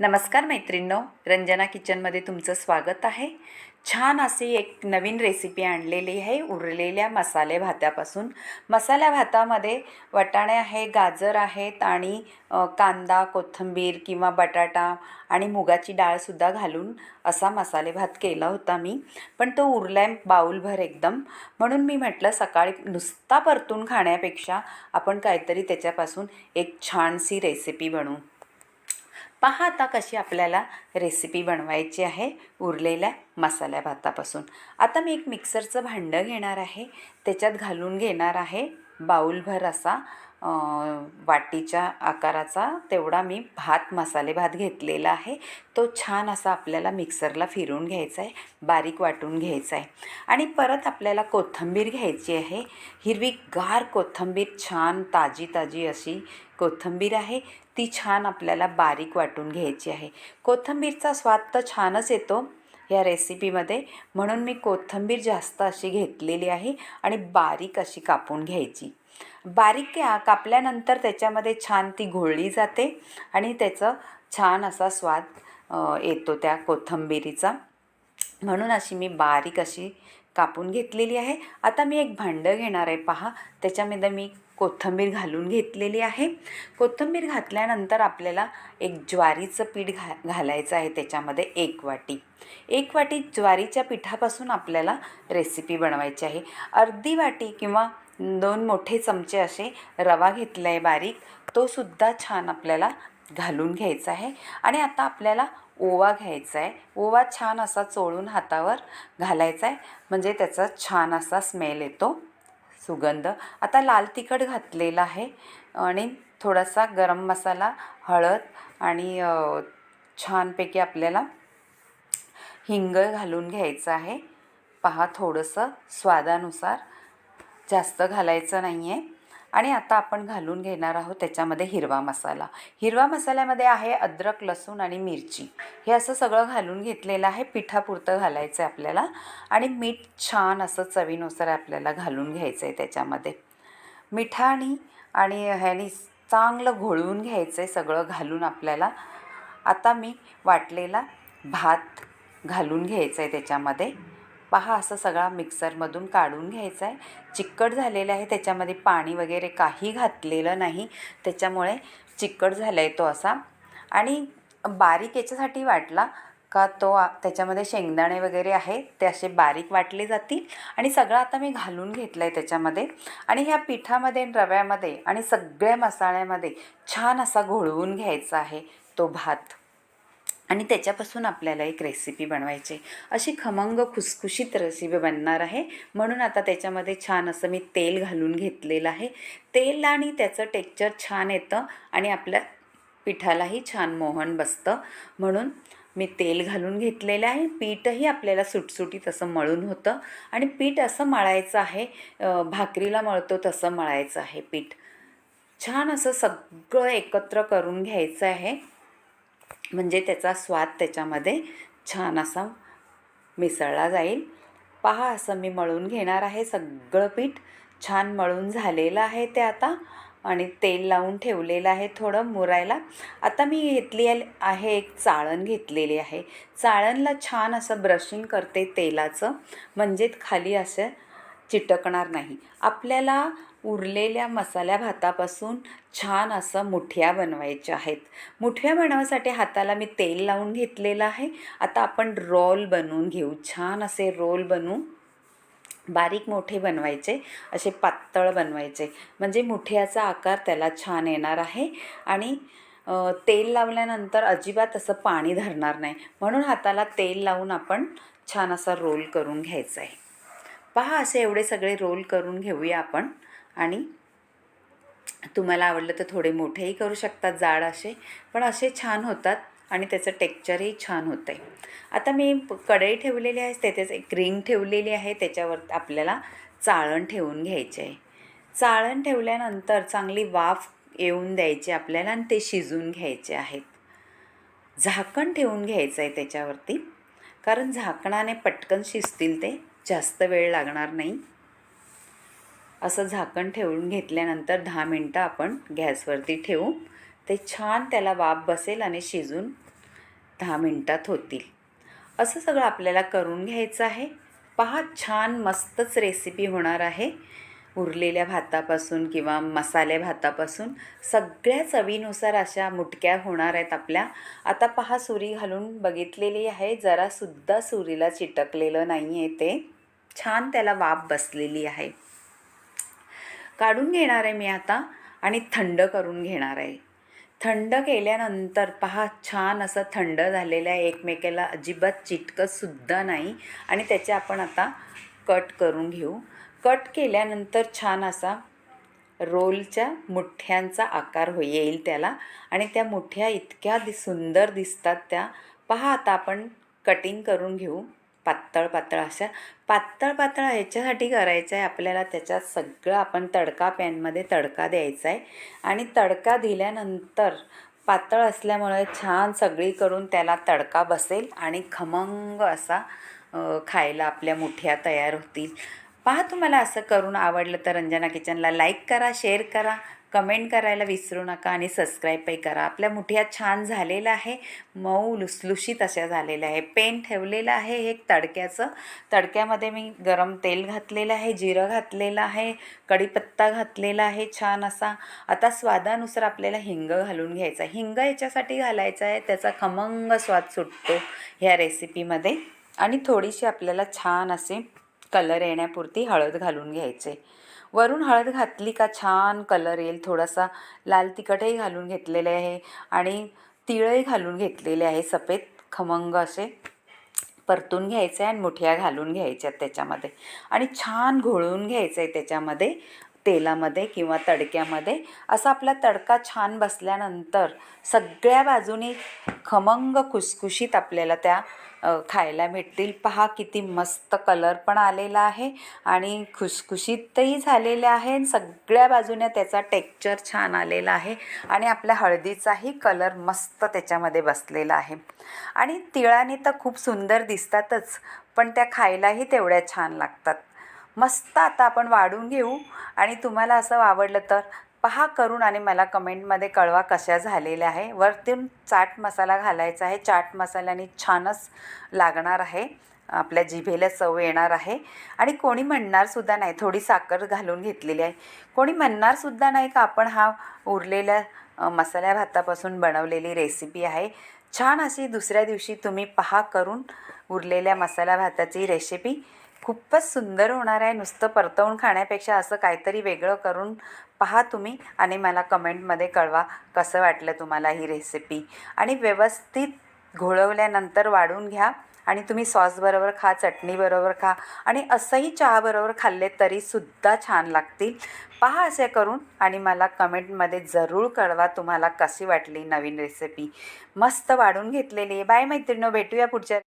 नमस्कार मैत्रिणींनो रंजना किचनमध्ये तुमचं स्वागत आहे. छान अशी एक नवीन रेसिपी आणलेली आहे उरलेल्या मसाले भातापासून. मसाल्या भातामध्ये वटाणे आहे गाजर आहेत आणि कांदा कोथिंबीर किंवा बटाटा आणि मुगाची डाळसुद्धा घालून असा मसाले भात केला होता मी. पण तो उरला आहे बाऊलभर एकदम. म्हणून मी म्हटलं सकाळी नुसता परतून खाण्यापेक्षा आपण काहीतरी त्याच्यापासून एक छानशी रेसिपी बनवू. पहा आता कशी आपल्याला रेसिपी बनवायची आहे उरलेल्या मसाल्या भातापासून. आता मी एक मिक्सरचं भांडं घेणार आहे. त्याच्यात घालून घेणार आहे बाऊलभर असा वाटीच्या आकाराचा तेवढा मी भात मसाले भात घेतलेला आहे. तो छान असा आपल्याला मिक्सरला फिरून घ्यायचा आहे बारीक वाटून घ्यायचा आहे. आणि परत आपल्याला कोथिंबीर घ्यायची आहे. हिरवी गार कोथिंबीर छान ताजी ताजी अशी कोथिंबीर आहे. ती छान आपल्याला बारीक वाटून घ्यायची आहे. कोथिंबीरचा स्वाद तर छानच येतो या रेसिपीमध्ये. म्हणून मी कोथिंबीर जास्त अशी घेतलेली आहे आणि बारीक अशी कापून घ्यायची. बारीक कापल्यानंतर त्याच्यामध्ये छान ती घोळली जाते आणि त्याचं छान असा स्वाद येतो त्या कोथिंबीरीचा. म्हणून अशी मी बारीक अशी कापून घेतलेली आहे. आता मी एक भांडं घेणार आहे पहा. त्याच्यामध्ये मी कोथिंबीर घालून घेतलेली आहे. कोथिंबीर घातल्यानंतर आपल्याला एक ज्वारीचं पीठ घा घालायचं आहे त्याच्यामध्ये एक वाटी. एक वाटी ज्वारीच्या पिठापासून आपल्याला रेसिपी बनवायची आहे. अर्धी वाटी किंवा दोन मोठे चमचे असे रवा घेतला आहे बारीक तो सुद्धा छान आपल्याला घालून घ्यायचा आहे. आणि आता आपल्याला ओवा घ्यायचा आहे. ओवा छान असा चोळून हातावर घालायचा आहे. म्हणजे त्याचा छान असा स्मेल येतो. सुगंध. आता लाल तिखट घातलेला आहे आणि थोडासा गरम मसाला हळद आणि छानपैकी आपल्याला हिंग घालून घ्यायचं आहे. पहा थोडंसं स्वादानुसार. जास्त घालायचं नाही आहे आणि आता आपण घालून घेणार आहोत त्याच्यामध्ये हिरवा मसाला. हिरवा मसाल्यामध्ये आहे अद्रक लसूण आणि मिरची. हे असं सगळं घालून घेतलेलं आहे. पिठापुरतं घालायचं आहे आपल्याला. आणि मीठ छान असं चवीनुसार आपल्याला घालून घ्यायचं आहे त्याच्यामध्ये. मिठाणी आणि ह्यानी चांगलं घोळवून घ्यायचं आहे सगळं घालून आपल्याला. आता मी वाटलेला भात घालून घ्यायचा आहे त्याच्यामध्ये. पहा असं सगळा मिक्सरमधून काढून घ्यायचा आहे. चिकट झालेलं आहे त्याच्यामध्ये पाणी वगैरे काही घातलेलं नाही. त्याच्यामुळे चिकट झाला आहे तो असा. आणि बारीक याच्यासाठी वाटला का तो त्याच्यामध्ये शेंगदाणे वगैरे आहे ते असे बारीक वाटले जातील. आणि सगळं आता मी घालून घेतलं आहे त्याच्यामध्ये. आणि ह्या पिठामध्ये रव्यामध्ये आणि सगळ्या मसाल्यामध्ये छान असा घोळवून घ्यायचा आहे तो भात. आणि त्याच्यापासून आपल्याला एक रेसिपी बनवायची. अशी खमंग खुसखुशीत रेसिपी बनणार आहे. म्हणून आता त्याच्यामध्ये छान असं मी तेल घालून घेतलेलं आहे. तेल आणि त्याचं टेक्चर छान येतं आणि आपल्या पिठालाही छान मोहन बसतं. म्हणून मी तेल घालून घेतलेलं आहे. पीठही आपल्याला सुटसुटीत असं मळून होतं. आणि पीठ असं मळायचं आहे. भाकरीला मळतो तसं मळायचं आहे पीठ. छान असं सगळं एकत्र करून घ्यायचं आहे. म्हणजे त्याचा स्वाद त्याच्यामध्ये छान असा मिसळला जाईल. पहा असं मी मळून घेणार आहे सगळं पीठ. छान मळून झालेलं आहे ते आता आणि तेल लावून ठेवलेलं आहे थोडं मुरायला. आता मी घेतली आहे- एक चाळण घेतलेली आहे. चाळणला छान असं ब्रशिंग करते तेलाचं. म्हणजे खाली असं चिटकणार नाही. आपल्याला उरलेल्या मसाल्या भातापासून छान असं मुठ्या बनवायच्या आहेत. मुठ्या बनवायसाठी हाताला मी तेल लावून घेतलेलं आहे. आता आपण रोल बनवून घेऊ. छान असे रोल बनवू बारीक मोठे बनवायचे असे पातळ बनवायचे. म्हणजे मुठ्याचा आकार त्याला छान येणार आहे आणि तेल लावल्यानंतर अजिबात असं पाणी धरणार नाही. म्हणून हाताला तेल लावून आपण छान असा रोल करून घ्यायचा आहे. पहा असे एवढे सगळे रोल करून घेऊया आपण. आणि तुम्हाला आवडलं तर थोडे मोठेही करू शकतात जाड असे. पण असे छान होतात आणि त्याचं टेक्चरही छान होतं आहे आता मी कढई ठेवलेली आहे तेथेच एक रिंग ठेवलेली आहे त्याच्यावर आपल्याला चाळण ठेवून घ्यायचे आहे चाळण ठेवल्यानंतर चांगली वाफ येऊन द्यायची आपल्याला आणि ते शिजून घ्यायचे आहेत. झाकण ठेवून घ्यायचं आहे त्याच्यावरती. कारण झाकणाने पटकन शिजतील ते. जास्त वेळ लागणार नाही. असं झाकण ठेवून घेतल्यानंतर दहा मिनटं आपण गॅसवरती ठेवू. ते छान त्याला वाफ बसेल आणि शिजून दहा मिनटात होतील. असं सगळं आपल्याला करून घ्यायचं आहे. पहा छान मस्तच रेसिपी होणार आहे. उरलेल्या भातापासून किंवा मसाले भातापासून सगळ्या चवीनुसार अशा मुटक्या होणार आहेत आपल्या. आता पहा सुरी घालून बघितलेली आहे. जरासुद्धा सुरीला चिटकलेलं नाही आहे ते. छान त्याला वाफ बसलेली आहे. काढून घेणार आहे मी आता आणि थंड करून घेणार आहे. थंड केल्यानंतर पहा छान असं थंड झालेलं आहे. एकमेकाला अजिबात चिटकतसुद्धा नाही. आणि त्याचे आपण आता कट करून घेऊ. कट केल्यानंतर छान असा रोलच्या मुठ्यांचा आकार हो येईल त्याला. आणि त्या मुठ्या इतक्या दि सुंदर दिसतात त्या. पहा आता आपण कटिंग करून घेऊ. पातळ पातळ अशा. पातळ पातळ ह्याच्यासाठी करायचं आहे आपल्याला. त्याच्यात सगळं आपण तडका पॅनमध्ये तडका द्यायचा आहे आणि तडका दिल्यानंतर पातळ असल्यामुळे छान सगळी करून त्याला तडका बसेल. आणि खमंग असा खायला आपल्या मुठ्या तयार होतील. पहा तुम्हाला असं करून आवडलं तर रंजना किचनला लाईक करा शेअर करा कमेंट करायला विसरू नका आणि सबस्क्राईबही करा. आपल्या मुठ्या छान झालेलं आहे मऊ लुसलुशीत अशा झालेल्या आहे. पेन ठेवलेलं आहे एक तडक्याचं. तडक्यामध्ये मी गरम तेल घातलेलं आहे जिरं घातलेलं आहे कढीपत्ता घातलेला आहे छान असा. आता स्वादानुसार आपल्याला हिंग घालून घ्यायचा हिंग याच्यासाठी घालायचा आहे त्याचा खमंग स्वाद सुटतो ह्या रेसिपीमध्ये आणि थोडीशी आपल्याला छान असे कलर येण्यापुरती हळद घालून घ्यायचे. वरून हळद घातली का छान कलर येईल. थोडासा लाल तिखटही घालून घेतलेले आहे आणि तिळही घालून घेतलेले आहे. सफेद खमंग असे परतून घ्यायचे आणि मुठ्या घालून घ्यायच्या त्याच्यामध्ये. आणि छान घोळून घ्यायचं आहे त्याच्यामध्ये तेलामध्ये किंवा तडक्यामध्ये. असा आपला तडका छान बसल्यानंतर सगळ्या बाजूने खमंग खुसखुशीत आपल्याला त्या खायला भेटतील. पहा किती मस्त कलर पण आलेला आहे आणि खुसखुशीतही झालेले आहे सगळ्या बाजूने त्याचा टेक्चर छान आलेला आहे आणि आपल्या हळदीचाही कलर मस्त त्याच्यामध्ये बसलेला आहे. आणि तिळाने तर खूप सुंदर दिसतातच पण त्या खायलाही तेवढ्या छान लागतात. मस्त आता आपण वाढून घेऊ आणि तुम्हाला असं आवडलं तर पहा करून आणि मला कमेंटमध्ये कळवा कशा झालेल्या आहे. वरतून चाट मसाला घालायचा आहे. चाट मसाल्याने छानच लागणार आहे. आपल्या जिभेला चव येणार आहे. आणि कोणी म्हणणारसुद्धा नाही. थोडी साखर घालून घेतलेली आहे. कोणी म्हणणारसुद्धा नाही का आपण हा उरलेल्या मसाल्या भातापासून बनवलेली रेसिपी आहे. छान अशी दुसऱ्या दिवशी तुम्ही पहा करून उरलेल्या मसाला भाताची रेसिपी खूपच सुंदर होणार आहे. नुसतं परतवून खाण्यापेक्षा असं काहीतरी वेगळं करून पहा तुम्ही आणि मला कमेंटमध्ये कळवा कसं वाटलं तुम्हाला ही रेसिपी आणि व्यवस्थित घोळवल्यानंतर वाढून घ्या आणि तुम्ही सॉसबरोबर खा चटणीबरोबर खा आणि असंही चहाबरोबर खाल्ले तरीसुद्धा छान लागतील. पहा असे करून आणि मला कमेंटमध्ये जरूर कळवा तुम्हाला कशी वाटली नवीन रेसिपी मस्त वाढून घेतलेली आहे. बाय मैत्रिणीनो भेटूया पुढच्या